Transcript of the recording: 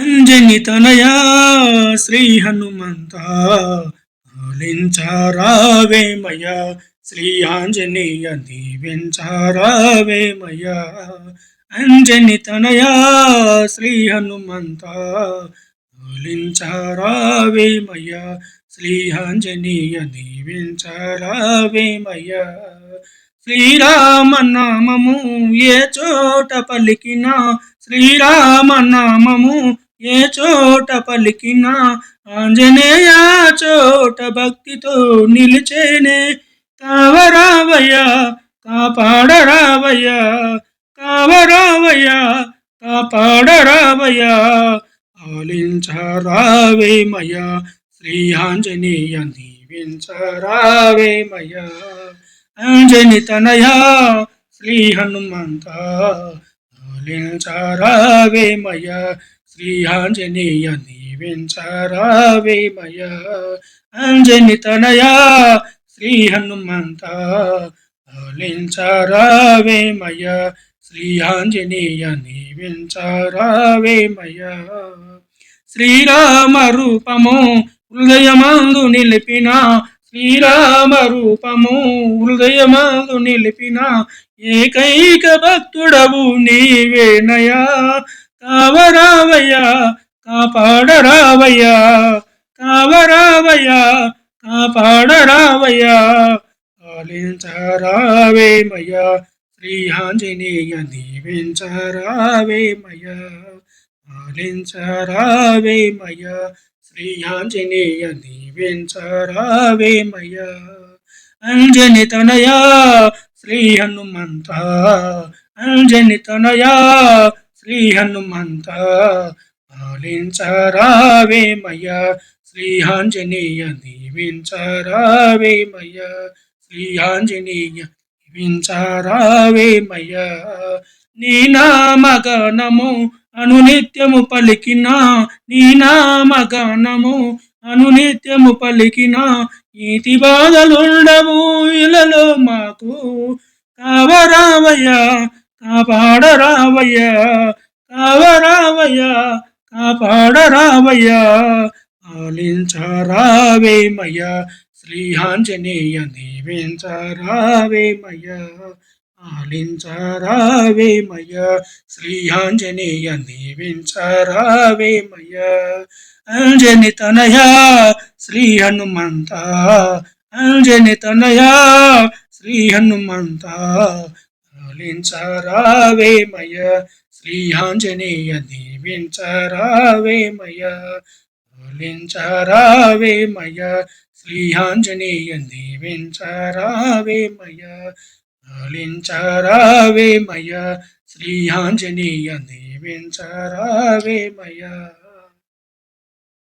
అంజని తనయా శ్రీ హనుమంత. ఆలించారావేమయ శ్రీ ఆంజనేయ దీవించారావేమయ అంజని తనయా శ్రీ హనుమంత. ఆలించారావేమయ శ్రీ ఆంజనేయ దీవించారావేమయ శ్రీరామ నామము ఏ చోట పలికినా శ్రీరామ నామము ఏ చోట పలికినా ఆంజనేయ చోట భక్తితో నిలిచేనే. కావరావయ్య కాపాడరావయ్య కావరావయ్య కాపాడరావయ్య ఆలించరావేమయ శ్రీ ఆంజనేయ దీవించరావేమయ అంజని తనయా శ్రీ హనుమంత ఆలించారావేమయ శ్రీయాంజనేయ నీవించారావేమయ అంజని తనయ? శ్రీ హనుమంత? ఆలించారావేమయ శ్రీయాంజనేయ నీవించారావేమయ శ్రీరామ రూపము హృదయమందు నిలిపిన శ్రీరామ రూపము హృదయమందు నిలిపిన ఏకైక భక్తుడవు నీవేనయా? కావరావయ్యా కాపాడరావయ్యా కావరావయ్యా కాపాడరావయ్యా. ఆలించరావేమయ్యా శ్రీ ఆంజనేయ దీవించరావేమయ్యా ఆలించరావేమయ్యా శ్రీ ఆంజనేయ దీవించరావేమయ అంజని తనయా శ్రీ హనుమంత అంజని తనయా శ్రీ హనుమంత పాలించరావేమయ శ్రీ ఆంజనేయ దీవించరావేమయ శ్రీ ఆంజనేయ దీవించరావేమయ నీ నామగనము అనునిత్యము పలికిన నీ నామగానము అనునిత్యము పలికిన ఈతి బాధలుండవు ఇలలో మాకు. కావరావయ్య కాపాడరావయ్య కావరావయ్య కాపాడరావయ్య. ఆలించరావేమయ్య శ్రీ ఆంజనేయ దీవించరావేమయ్య ఆలించరావేమయ శ్రీ ఆంజనేయ దీవించరావేమయ అంజని తనయా శ్రీ హనుమంత. అంజని తనయా శ్రీ హనుమంత. ఆలించరావేమయ శ్రీయాంజనేయ దీవించరావేమయ ఆలించరావేమయ శ్రీయాంజనేయ దీవించరావేమయ పాలించారావేమయ శ్రీయాంజనేయ దీవించరావేమయ